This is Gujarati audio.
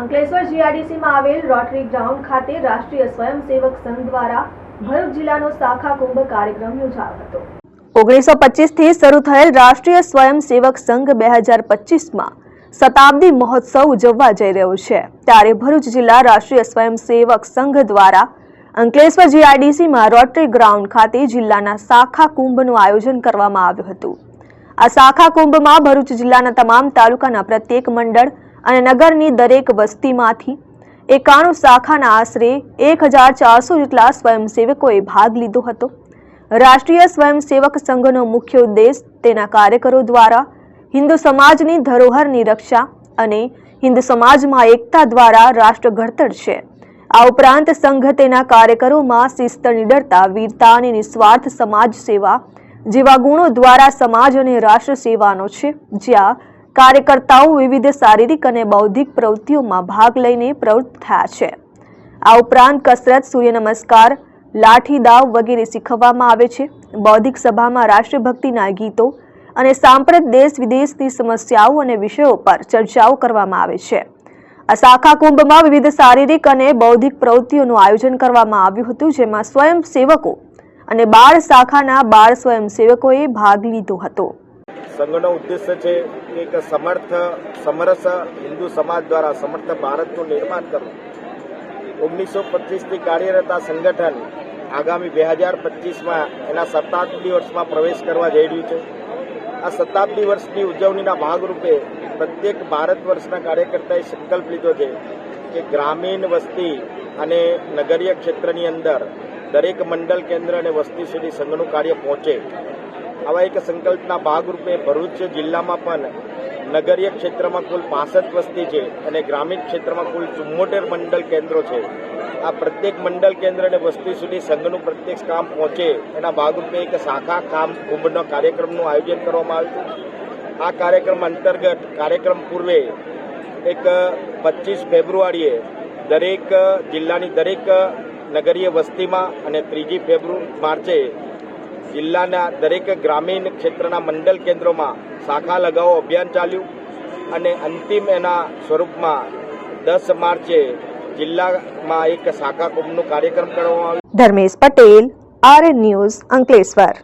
અંકલેશ્વર જીઆરડીસીમાં આવેલ રોટરી ગ્રાઉન્ડ ખાતે રાષ્ટ્રીય સ્વયંસેવક સંઘ દ્વારા ભરૂચ જિલ્લાનો શાખા કુંભ કાર્યક્રમ યોજાયો હતો. ઓગણીસો પચીસથી શરૂ થયેલ રાષ્ટ્રીય સ્વયંસેવક સંઘ બે હજાર પચીસમાં શતાબ્દી મહોત્સવ ઉજવવા જઈ રહ્યો છે. ત્યારે ભરૂચ જિલ્લા રાષ્ટ્રીય સ્વયંસેવક સંઘ દ્વારા અંકલેશ્વર જીઆરડીસીમાં રોટરી ગ્રાઉન્ડ ખાતે જિલ્લાના શાખા કુંભનું આયોજન કરવામાં આવ્યું હતું. આ શાખા કુંભમાં ભરૂચ જિલ્લાના તમામ તાલુકાના પ્રત્યેક મંડળ અને નગરની દરેક વસ્તીમાંથી એકાણું શાખાના આશરે એક હજાર ચારસો જેટલા સ્વયંસેવકોએ ભાગ લીધો હતો. રાષ્ટ્રીય સ્વયંસેવક સંઘનો મુખ્ય ઉદ્દેશ તેના કાર્યકરો દ્વારા હિન્દુ સમાજની ધરોહરની રક્ષા અને હિન્દુ સમાજમાં એકતા દ્વારા રાષ્ટ્ર ઘડતર છે. આ ઉપરાંત સંઘ તેના કાર્યકરોમાં શિસ્ત નિડરતા, વીરતા અને નિસ્વાર્થ સમાજ સેવા જેવા ગુણો દ્વારા સમાજ અને રાષ્ટ્ર સેવાનો છે. જ્યાં કાર્યકર્તાઓ વિવિધ શારીરિક અને બૌદ્ધિક પ્રવૃત્તિઓમાં ભાગ લઈને પ્રવૃત્ત થયા છે. આ ઉપરાંત કસરત સૂર્ય નમસ્કાર લાઠી દાવ વગેરે શીખવવામાં આવે છે. બૌદ્ધિક સભામાં રાષ્ટ્રભક્તિના ગીતો અને સાંપ્રત દેશ વિદેશની સમસ્યાઓ અને વિષયો પર ચર્ચાઓ કરવામાં આવે છે. આ શાખા કુંભમાં વિવિધ શારીરિક અને બૌદ્ધિક પ્રવૃત્તિઓનું આયોજન કરવામાં આવ્યું હતું, જેમાં સ્વયંસેવકો અને બાળ શાખાના બાળ સ્વયંસેવકોએ ભાગ લીધો હતો. સંઘનો ઉદ્દેશ્ય છે કે એક સમર્થ, સમરસ હિન્દુ સમાજ દ્વારા સમર્થ ભારતનું નિર્માણ કરવું. ઓગણીસો પચીસથી કાર્યરત આ સંગઠન આગામી બે હજાર પચીસમાં એના શતાબ્દી વર્ષમાં પ્રવેશ કરવા જઈ રહ્યું છે. આ શતાબ્દી વર્ષની ઉજવણીના ભાગરૂપે પ્રત્યેક ભારત વર્ષના કાર્યકર્તાએ સંકલ્પ લીધો છે કે ગ્રામીણ વસ્તી અને નગરીય ક્ષેત્રની અંદર દરેક મંડળ કેન્દ્ર અને વસ્તી સુધી સંઘનું કાર્ય પહોંચે. આવા એક સંકલ્પના ભાગરૂપે ભરૂચ જિલ્લામાં પણ નગરીય ક્ષેત્રમાં કુલ પાસઠ વસ્તી છે અને ગ્રામીણ ક્ષેત્રમાં કુલ ચુમ્મોતેર મંડળ કેન્દ્રો છે. આ પ્રત્યેક મંડળ કેન્દ્ર અને વસ્તી સુધી સંઘનું પ્રત્યેક કામ પહોંચે એના ભાગરૂપે એક શાખા કામ કુંભનો કાર્યક્રમનું આયોજન કરવામાં આવ્યું હતું. આ કાર્યક્રમ અંતર્ગત કાર્યક્રમ પૂર્વે એક પચીસ ફેબ્રુઆરીએ દરેક જિલ્લાની દરેક નગરીય વસ્તીમાં અને ત્રીજી ફેબ્રુ, માર્ચે જિલ્લાના દરેક ગ્રામીણ ક્ષેત્રના મંડળ કેન્દ્રોમાં શાખા લગાવો અભિયાન ચાલ્યું અને અંતિમ એના સ્વરૂપમાં દસ માર્ચે જિલ્લામાં એક શાખા કુંભનું કાર્યક્રમ કરવામાં આવ્યું. Dharmesh Patel R news Ankleshwar.